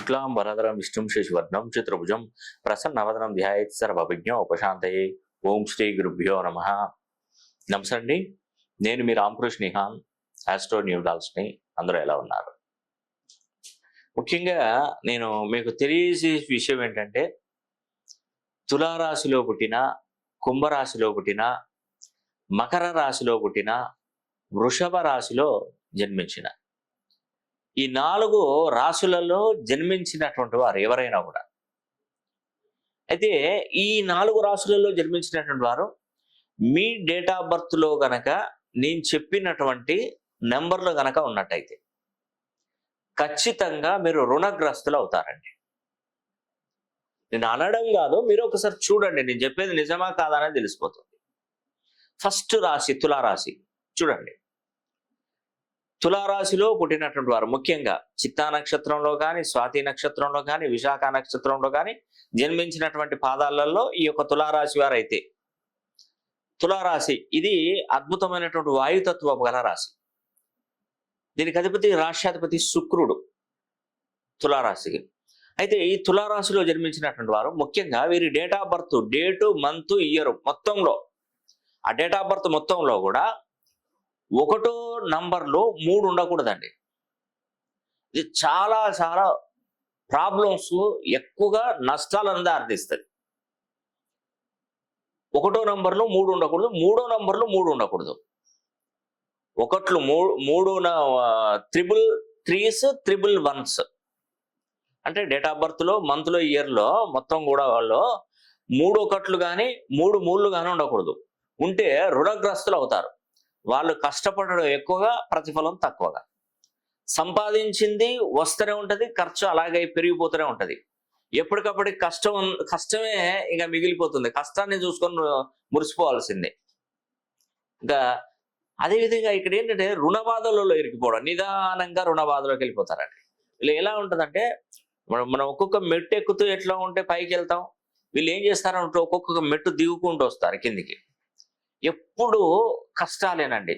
శుక్లాం వరదరం విష్ణుం శశివర్ణం చతుర్భుజం ప్రసన్నవదనం ధ్యాయత్ సర్వవిజ్ఞ ఉపశాంతయే ఓం శ్రీ గురుభ్యో నమ నమస్తే అండి నేను మీ రామకృష్ణ నిహాన్ ఆస్ట్రో న్యూడాల్స్ని అందరూ ఎలా ఉన్నారు? ముఖ్యంగా నేను మీకు తెలియజే విషయం ఏంటంటే తులారాశిలో పుట్టిన కుంభరాశిలో పుట్టిన మకర రాశిలో పుట్టిన వృషభ రాశిలో జన్మించిన ఈ నాలుగు రాశులలో జన్మించినటువంటి వారు ఎవరైనా కూడా. అయితే ఈ నాలుగు రాశులలో జన్మించినటువంటి వారు మీ డేట్ ఆఫ్ బర్త్లో గనక నేను చెప్పినటువంటి నెంబర్లు గనక ఉన్నట్టయితే ఖచ్చితంగా మీరు రుణగ్రస్తులు అవుతారండి. నేను అనడం కాదు మీరు ఒకసారి చూడండి నేను చెప్పేది నిజమా కాదా అనేది తెలిసిపోతుంది. ఫస్ట్ రాశి తులారాశి చూడండి. తులారాశిలో పుట్టినటువంటి వారు ముఖ్యంగా చిత్తా నక్షత్రంలో కానీ స్వాతి నక్షత్రంలో కానీ విశాఖ నక్షత్రంలో కానీ జన్మించినటువంటి పాదాలలో ఈ యొక్క తులారాశి వారైతే. తులారాశి ఇది అద్భుతమైనటువంటి వాయుతత్వ గల రాశి. దీనికి అధిపతి రాష్ట్రాధిపతి శుక్రుడు తులారాశికి. అయితే ఈ తులారాశిలో జన్మించినటువంటి వారు ముఖ్యంగా వీరి date of birth date month year మొత్తంలో. ఆ డేట్ ఆఫ్ బర్త్ మొత్తంలో కూడా ఒకటో నంబర్లో మూడు ఉండకూడదండి. ఇది చాలా చాలా ప్రాబ్లమ్స్ ఎక్కువగా నష్టాలను దారితీస్తుంది ఒకటో నంబర్లో మూడు ఉండకూడదు మూడో నంబర్లో మూడు ఉండకూడదు. ఒకట్లు మూడు మూడు త్రిబుల్ త్రీస్ త్రిబుల్ వన్స్. అంటే డేట్ ఆఫ్ బర్త్లో మంత్లో ఇయర్లో మొత్తం కూడా వాళ్ళు మూడు ఒకట్లు కానీ మూడు మూళ్ళు కానీ ఉండకూడదు. ఉంటే రుణగ్రస్తులు అవుతారు. వాళ్ళు కష్టపడడం ఎక్కువగా ప్రతిఫలం తక్కువగా. సంపాదించింది వస్తూనే ఉంటది ఖర్చు అలాగే పెరిగిపోతూనే ఉంటది. ఎప్పటికప్పటికి కష్టం కష్టమే ఇక మిగిలిపోతుంది. కష్టాన్ని చూసుకొని మురిసిపోవాల్సిందే. ఇంకా అదేవిధంగా ఇక్కడ ఏంటంటే రుణ బాధలలో ఇరికిపోవడం నిదానంగా రుణ బాధలోకి వెళ్ళిపోతారండి. వీళ్ళు ఎలా ఉంటుందంటే మనం మనం ఒక్కొక్క మెట్టు ఎక్కుతూ ఎట్లా ఉంటే పైకి వెళ్తాం వీళ్ళు ఏం చేస్తారంటే ఒక్కొక్క మెట్టు దిగుకుంటూ వస్తారు కిందికి. ఎప్పుడు కష్టాలేనండి.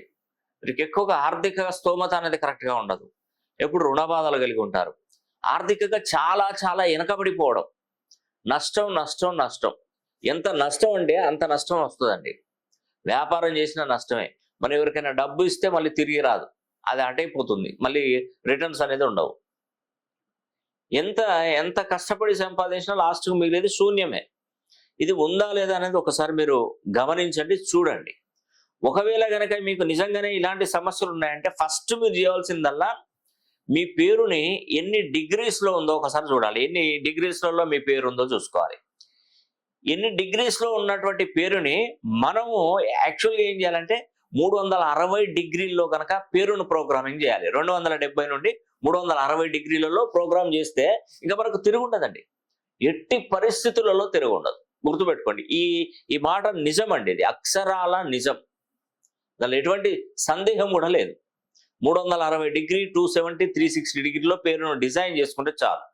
వీరికి ఎక్కువగా ఆర్థిక స్తోమత అనేది కరెక్ట్గా ఉండదు. ఎప్పుడు రుణ బాధలు కలిగి ఉంటారు. ఆర్థికంగా చాలా చాలా వెనకబడిపోవడం నష్టం నష్టం నష్టం. ఎంత నష్టం అంటే అంత నష్టం వస్తుందండి. వ్యాపారం చేసిన నష్టమే. మనం ఎవరికైనా డబ్బు ఇస్తే మళ్ళీ తిరిగి రాదు. అది అటైపోతుంది. మళ్ళీ రిటర్న్స్ అనేది ఉండవు. ఎంత ఎంత కష్టపడి సంపాదించినా లాస్ట్కి మిగిలేదు శూన్యమే. ఇది ఉందా లేదా అనేది ఒకసారి మీరు గమనించండి చూడండి. ఒకవేళ కనుక మీకు నిజంగానే ఇలాంటి సమస్యలు ఉన్నాయంటే ఫస్ట్ మీరు చేయాల్సిందల్లా మీ పేరుని ఎన్ని డిగ్రీస్లో ఉందో ఒకసారి చూడాలి. ఎన్ని డిగ్రీస్లలో మీ పేరు ఉందో చూసుకోవాలి. ఎన్ని డిగ్రీస్లో ఉన్నటువంటి పేరుని మనము యాక్చువల్గా ఏం చేయాలంటే మూడు వందల అరవై డిగ్రీల్లో కనుక పేరును ప్రోగ్రామింగ్ చేయాలి. రెండు వందల డెబ్బై నుండి మూడు వందల అరవై డిగ్రీలలో ప్రోగ్రామ్ చేస్తే ఇంకా మనకు తిరుగుండదండి. ఎట్టి పరిస్థితులలో తిరుగుండదు. గుర్తుపెట్టుకోండి. ఈ ఈ మాట నిజం అండి ఇది. అక్షరాల నిజం. దానిలో ఎటువంటి సందేహం కూడా లేదు. మూడు వందల అరవై degree two seventy three sixty డిగ్రీలో పేరును డిజైన్ చేసుకుంటే చాలు.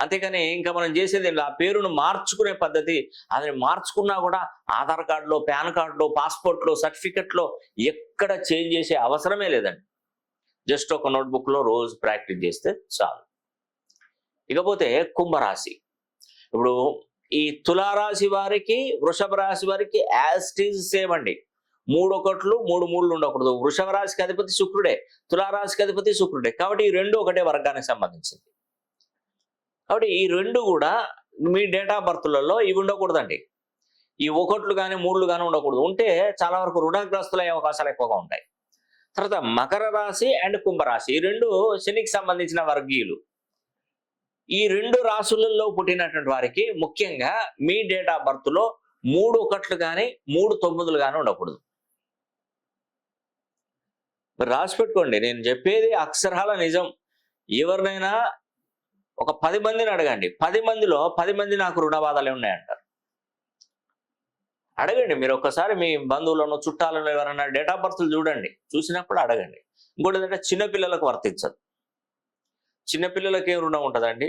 అంతేకాని ఇంకా మనం చేసేది ఆ పేరును మార్చుకునే పద్ధతి అది మార్చుకున్నా కూడా ఆధార్ కార్డులో పాన్ కార్డులో పాస్పోర్ట్లో సర్టిఫికెట్లో ఎక్కడ చేంజ్ చేసే అవసరమే లేదండి. జస్ట్ ఒక నోట్బుక్లో రోజు ప్రాక్టీస్ చేస్తే చాలు. ఇకపోతే కుంభరాశి. ఇప్పుడు ఈ తులారాశి వారికి వృషభ రాశి వారికి యాస్టీజ్ సేమ్ అండి. మూడు ఒకట్లు మూడు మూడు ఉండకూడదు. వృషభ రాశికి అధిపతి శుక్రుడే తులారాశికి అధిపతి శుక్రుడే. కాబట్టి ఈ రెండు ఒకటే వర్గానికి సంబంధించింది. కాబట్టి ఈ రెండు కూడా మీ డేట్ ఆఫ్ బర్త్లలో ఇవి ఉండకూడదండి. ఈ ఒకట్లు కానీ మూడులు కానీ ఉండకూడదు. ఉంటే చాలా వరకు రుణగ్రస్తులయ్యే అవకాశాలు ఎక్కువగా ఉంటాయి. తర్వాత మకర రాశి అండ్ కుంభరాశి. ఈ రెండు శనికి సంబంధించిన వర్గీయులు. ఈ రెండు రాశులలో పుట్టినటువంటి వారికి ముఖ్యంగా మీ డేట్ ఆఫ్ బర్త్లో మూడు ఒకట్లు కానీ మూడు తొమ్మిదిలు కానీ ఉండకూడదు. రాసి పెట్టుకోండి. నేను చెప్పేది అక్షరాల నిజం. ఎవరినైనా ఒక పది మందిని అడగండి. పది మందిలో పది మంది నాకు రుణ బాధలే ఉన్నాయంటారు. అడగండి. మీరు ఒక్కసారి మీ బంధువులను చుట్టాలను ఎవరైనా డేట్ ఆఫ్ బర్త్లు చూడండి. చూసినప్పుడు అడగండి. ఇంకోటి ఏంటంటే చిన్నపిల్లలకు వర్తించదు. చిన్నపిల్లలకి ఏం రుణం ఉంటుందండి?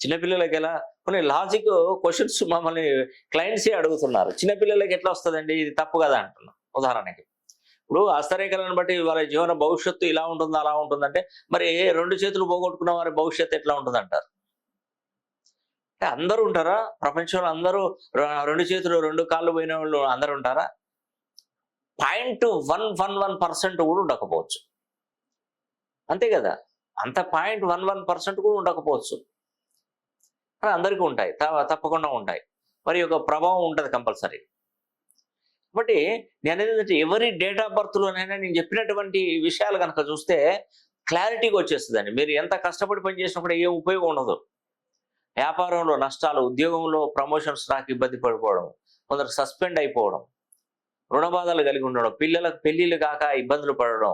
చిన్నపిల్లలకి ఎలా? కొన్ని లాజిక్ క్వశ్చన్స్ మమ్మల్ని క్లయింట్సే అడుగుతున్నారు. చిన్నపిల్లలకి ఎట్లా వస్తుందండి? ఇది తప్పు కదా అంటున్నాను ఉదాహరణకి. ఇప్పుడు హస్తరేఖలను బట్టి వాళ్ళ జీవన భవిష్యత్తు ఇలా ఉంటుందో అలా ఉంటుందంటే మరి రెండు చేతులు పోగొట్టుకున్న వారి భవిష్యత్తు ఎట్లా ఉంటుంది అంటారు అంటే అందరూ ఉంటారా? ప్రపంచంలో అందరూ రెండు చేతులు రెండు కాళ్ళు పోయిన వాళ్ళు అందరూ ఉంటారా? Point one one one percent కూడా ఉండకపోవచ్చు. అంతే కదా? అంత పాయింట్ వన్ వన్ పర్సెంట్ కూడా ఉండకపోవచ్చు. కానీ అందరికీ ఉంటాయి. తప్పకుండా ఉంటాయి. మరి యొక్క ప్రభావం ఉంటుంది కంపల్సరీ. కాబట్టి నేను ఏంటంటే ఎవరి డేట్ ఆఫ్ బర్త్లోనైనా నేను చెప్పినటువంటి విషయాలు కనుక చూస్తే క్లారిటీగా వచ్చేస్తుందండి. మీరు ఎంత కష్టపడి పని చేసినా కూడా ఉపయోగం ఉండదు. వ్యాపారంలో నష్టాలు ఉద్యోగంలో ప్రమోషన్స్ నాకు ఇబ్బంది పడిపోవడం కొందరు సస్పెండ్ అయిపోవడం రుణబాధలు కలిగి ఉండడం పిల్లలకు పెళ్ళిళ్ళు కాక ఇబ్బందులు పడడం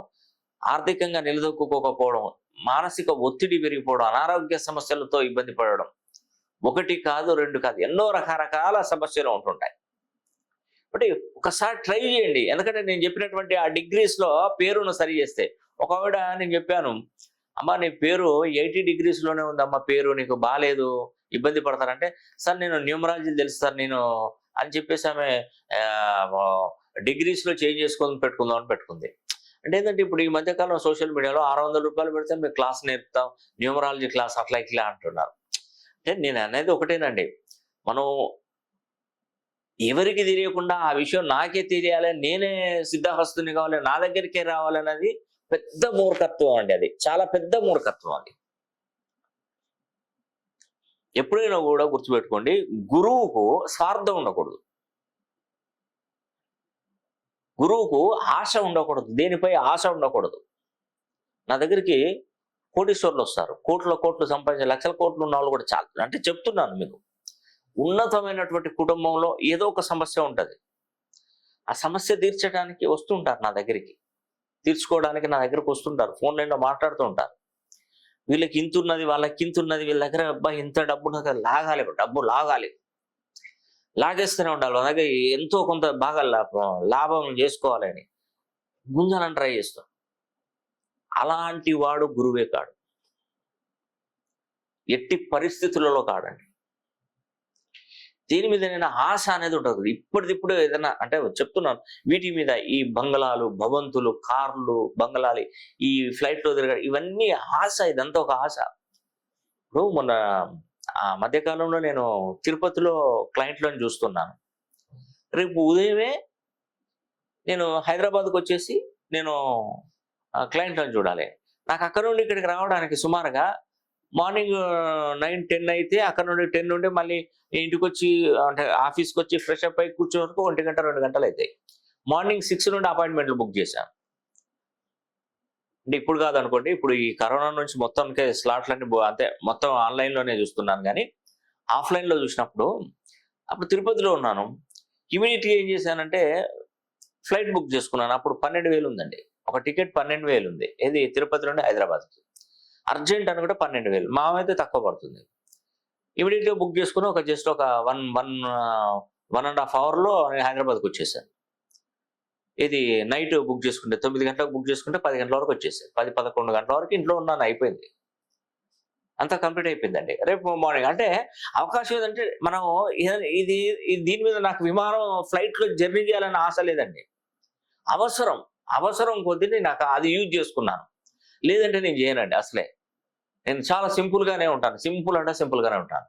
ఆర్థికంగా నిలదొక్కుకోకపోవడం మానసిక ఒత్తిడి పెరిగిపోవడం అనారోగ్య సమస్యలతో ఇబ్బంది పడడం. ఒకటి కాదు రెండు కాదు ఎన్నో రకరకాల సమస్యలు ఉంటుంటాయి. కాబట్టి ఒకసారి ట్రై చేయండి. ఎందుకంటే నేను చెప్పినటువంటి ఆ డిగ్రీస్లో పేరును సరి చేస్తే. ఒకవేళ నేను చెప్పాను అమ్మా నీ పేరు ఎయిటీ డిగ్రీస్లోనే ఉందమ్మా పేరు నీకు బాగాలేదు ఇబ్బంది పడతారంటే సార్ నేను న్యూమరాలజీ తెలుసు సార్ నేను అని చెప్పేసి ఆమె డిగ్రీస్లో చేంజ్ చేసుకొని పెట్టుకుందాం అని పెట్టుకుంది. అంటే ఏంటంటే ఇప్పుడు ఈ మధ్యకాలం సోషల్ మీడియాలో ఆరు వందల రూపాయలు పెడితే మేము క్లాస్ నేర్పుతాం న్యూమరాలజీ క్లాస్ అట్లా ఇట్లా అంటున్నారు. అంటే నేను అనేది ఒకటేనండి. మనం ఎవరికి తెలియకుండా ఆ విషయం నాకే తెలియాలి నేనే సిద్ధహస్తుని కావాలి నా దగ్గరికే రావాలన్నది పెద్ద మూర్ఖత్వం అండి అది. చాలా పెద్ద మూర్ఖత్వం అది. ఎప్పుడైనా కూడా గుర్తుపెట్టుకోండి గురువుకు స్వార్థం ఉండకూడదు. గురువుకు ఆశ ఉండకూడదు. దేనిపై ఆశ ఉండకూడదు? నా దగ్గరికి కోటీశ్వర్లు వస్తారు. కోట్ల కోట్లు సంపాదించిన లక్షల కోట్లు ఉన్న వాళ్ళు కూడా చాలా. అంటే చెప్తున్నాను మీకు. ఉన్నతమైనటువంటి కుటుంబంలో ఏదో ఒక సమస్య ఉంటుంది. ఆ సమస్య తీర్చడానికి వస్తుంటారు నా దగ్గరికి. తీర్చుకోవడానికి నా దగ్గరకు వస్తుంటారు. ఫోన్ లైన్లో మాట్లాడుతూ ఉంటారు. వీళ్ళకి ఇంత ఉన్నది వాళ్ళకి ఇంత ఉన్నది వీళ్ళ దగ్గర అబ్బా ఇంత డబ్బు ఉన్నది లాగాలి డబ్బు లాగాలి. లాగేస్తూనే ఉండాలి. మన దగ్గర ఎంతో కొంత బాగా లాభం లాభం చేసుకోవాలని గుంజాలని ట్రై చేస్తాం. అలాంటి వాడు గురువే కాడు. ఎట్టి పరిస్థితులలో కాడండి. దీని మీద నేను ఆశ అనేది ఉంటుంది ఇప్పటిదిప్పుడు ఏదైనా అంటే చెప్తున్నాను వీటి మీద ఈ బంగళాలు భవంతులు కార్లు బంగళాలు ఈ ఫ్లైట్లో తిరగడం ఇవన్నీ ఆశ ఇదంతా ఒక ఆశ. ఇప్పుడు మొన్న ఆ మధ్యకాలంలో నేను తిరుపతిలో క్లయింట్లను చూస్తున్నాను. రేపు ఉదయమే నేను హైదరాబాద్కి వచ్చేసి నేను క్లయింట్లను చూడాలి. నాకు అక్కడ నుండి ఇక్కడికి రావడానికి సుమారుగా మార్నింగ్ నైన్ టెన్ అయితే అక్కడ నుండి టెన్ నుండి మళ్ళీ ఇంటికి వచ్చి అంటే ఆఫీస్కి వచ్చి ఫ్రెష్ అప్ అయి కూర్చోవరకు ఒంటి గంట రెండు గంటలు అవుతాయి మార్నింగ్ సిక్స్ నుండి అపాయింట్మెంట్లు బుక్ చేశాను. అంటే ఇప్పుడు కాదనుకోండి ఇప్పుడు ఈ కరోనా నుంచి మొత్తంకే స్లాట్లన్నీ అంతే అంటే మొత్తం ఆన్లైన్లోనే చూస్తున్నాను కానీ ఆఫ్లైన్లో చూసినప్పుడు అప్పుడు తిరుపతిలో ఉన్నాను. ఇమీడియట్గా ఏం చేశానంటే ఫ్లైట్ బుక్ చేసుకున్నాను. అప్పుడు పన్నెండు వేలు ఉందండి. ఒక టికెట్ పన్నెండు వేలు ఉంది. ఏది? తిరుపతి నుండి హైదరాబాద్కి అర్జెంట్ అని కూడా పన్నెండు వేలు. మామైతే తక్కువ పడుతుంది. ఇమీడియట్గా బుక్ చేసుకుని ఒక జస్ట్ ఒక one one one and half అవర్లో నేను హైదరాబాద్కి వచ్చేసాను. ఇది నైట్ బుక్ చేసుకుంటే తొమ్మిది గంటలకు బుక్ చేసుకుంటే పది గంటల వరకు వచ్చేసాయి. పది పదకొండు గంటల వరకు ఇంట్లో ఉన్నాను అయిపోయింది. అంతా కంప్లీట్ అయిపోయిందండి. రేపు మార్నింగ్ అంటే అవకాశం ఏదంటే మనం ఇది దీని మీద నాకు విమానం ఫ్లైట్లో జర్నీ చేయాలని ఆశ లేదండి. అవసరం అవసరం కొద్ది నాకు అది యూజ్ చేసుకున్నాను. లేదంటే నేను చేయనండి అసలే. నేను చాలా సింపుల్గానే ఉంటాను. సింపుల్ అంటే సింపుల్గానే ఉంటాను.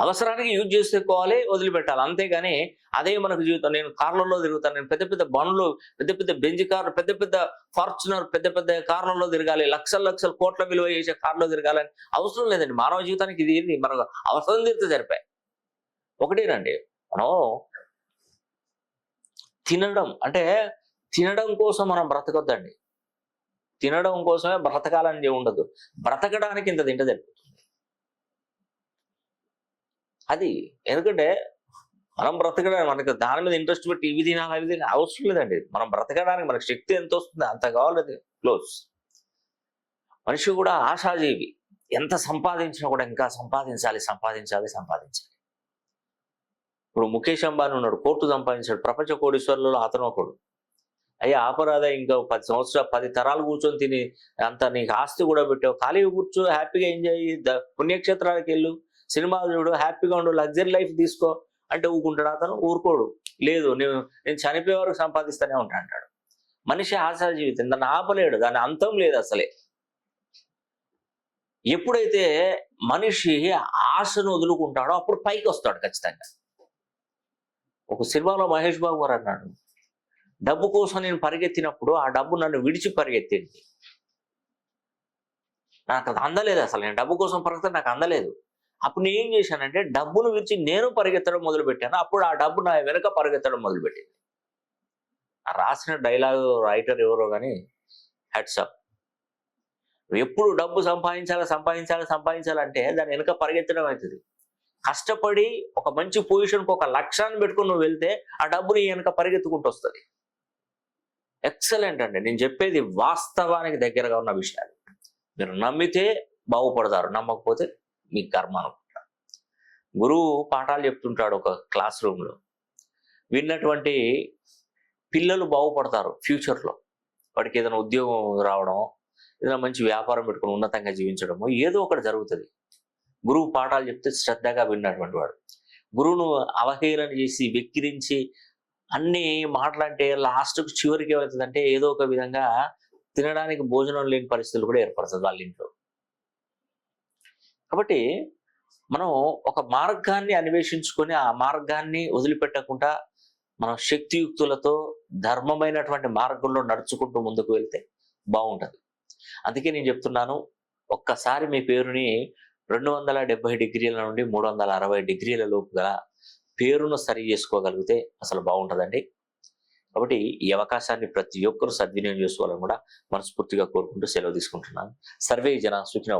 అవసరానికి యూజ్ చేసుకోవాలి వదిలిపెట్టాలి. అంతేగాని అదే మనకు జీవితం. నేను కార్లలో తిరుగుతాను. నేను పెద్ద పెద్ద బండ్లు పెద్ద పెద్ద బెంజ్ కార్లు పెద్ద పెద్ద ఫార్చునర్ పెద్ద పెద్ద కార్లలో తిరగాలి. లక్షల లక్షల కోట్ల విలువ చేసే కార్లో తిరగాలని అవసరం లేదండి. మానవ జీవితానికి ఇది మనకు అవసరం తీరితే సరిపోయి. ఒకటేనండి. మనం తినడం అంటే తినడం కోసం మనం బ్రతకొద్దండి. తినడం కోసమే బ్రతకాలని ఉండదు. బ్రతకడానికి ఇంత తింటే సరిపోతుంది. అది ఎందుకంటే మనం బ్రతకడానికి మనకి దాని మీద ఇంట్రెస్ట్ పెట్టి ఇవి తినాలి అవి తినాలి అవసరం లేదండి. మనం బ్రతకడానికి మనకి శక్తి ఎంత వస్తుంది అంత కావాలి క్లోజ్ మనిషి కూడా ఆశాజీవి. ఎంత సంపాదించినా కూడా ఇంకా సంపాదించాలి సంపాదించాలి సంపాదించాలి. ఇప్పుడు ముఖేష్ అంబానీ ఉన్నాడు కోర్టు సంపాదించాడు ప్రపంచ కోడీశ్వరులలో అతను ఒకడు. అయ్యా ఆపరాధ ఇంకా పది సంవత్సరాలు పది తరాలు కూర్చొని తిని అంత నీకు ఆస్తి కూడా పెట్టావు. ఖాళీగా కూర్చో హ్యాపీగా ఎంజాయ్ పుణ్యక్షేత్రాలకు వెళ్ళు. సినిమాలు చూడు హ్యాపీగా ఉండు లగ్జరీ లైఫ్ తీసుకో అంటే ఊరుకుంటాడు అతను ఊరుకోడు. లేదు నేను నేను చనిపోయే వరకు సంపాదిస్తూనే ఉంటా అంటాడు. మనిషి ఆశా జీవితం దాన్ని ఆపలేడు దాని అంతం లేదు అసలే. ఎప్పుడైతే మనిషి ఆశను వదులుకుంటాడో అప్పుడు పైకి వస్తాడు ఖచ్చితంగా. ఒక సినిమాలో మహేష్ బాబు గారు అన్నాడు డబ్బు కోసం నేను పరిగెత్తినప్పుడు ఆ డబ్బు నన్ను విడిచి పరిగెత్తింది. నాకు అది అందలేదు అసలు. నేను డబ్బు కోసం పరిగెత్తే నాకు అందలేదు. అప్పుడు నేను ఏం చేశానంటే డబ్బును విరిచి నేను పరిగెత్తడం మొదలుపెట్టాను. అప్పుడు ఆ డబ్బు నా వెనక పరిగెత్తడం మొదలుపెట్టింది. రాసిన డైలాగ్ రైటర్ ఎవరో కానీ హెడ్సప్ ఎప్పుడు డబ్బు సంపాదించాలి సంపాదించాలి సంపాదించాలంటే దాని వెనుక పరిగెత్తడం అవుతుంది. కష్టపడి ఒక మంచి పొజిషన్కి ఒక లక్ష్యాన్ని పెట్టుకుని నువ్వు వెళ్తే ఆ డబ్బు నీ వెనక పరిగెత్తుకుంటూ వస్తుంది. ఎక్సలెంట్ అండి. నేను చెప్పేది వాస్తవానికి దగ్గరగా ఉన్న విషయాలు. మీరు నమ్మితే బాగుపడతారు. నమ్మకపోతే మీ కర్మ అనుకుంటా. గురువు పాఠాలు చెప్తుంటాడు ఒక క్లాస్ రూమ్లో విన్నటువంటి పిల్లలు బాగుపడతారు ఫ్యూచర్లో వాడికి ఏదైనా ఉద్యోగం రావడం ఏదైనా మంచి వ్యాపారం పెట్టుకుని ఉన్నతంగా జీవించడము ఏదో ఒకటి జరుగుతుంది. గురువు పాఠాలు చెప్తే శ్రద్ధగా విన్నటువంటి వాడు. గురువును అవహేళన చేసి వెక్కిరించి అన్ని మాటలంటే లాస్ట్కు చివరికి ఏమవుతుందంటే ఏదో ఒక విధంగా తినడానికి భోజనం లేని పరిస్థితులు కూడా ఏర్పడుతుంది వాళ్ళ ఇంట్లో. కాబట్టి మనం ఒక మార్గాన్ని అన్వేషించుకొని ఆ మార్గాన్ని వదిలిపెట్టకుండా మనం శక్తియుక్తులతో ధర్మమైనటువంటి మార్గంలో నడుచుకుంటూ ముందుకు వెళ్తే బాగుంటుంది. అందుకే నేను చెప్తున్నాను ఒక్కసారి మీ పేరుని రెండు వందల డెబ్బై డిగ్రీల నుండి మూడు వందల అరవై డిగ్రీల లోపుగా పేరును సరి చేసుకోగలిగితే అసలు బాగుంటుందండి. కాబట్టి ఈ అవకాశాన్ని ప్రతి ఒక్కరూ సద్వినియోగం చేసుకోవాలని కూడా మనస్ఫూర్తిగా కోరుకుంటూ సెలవు తీసుకుంటున్నాను. సర్వే జన సూచన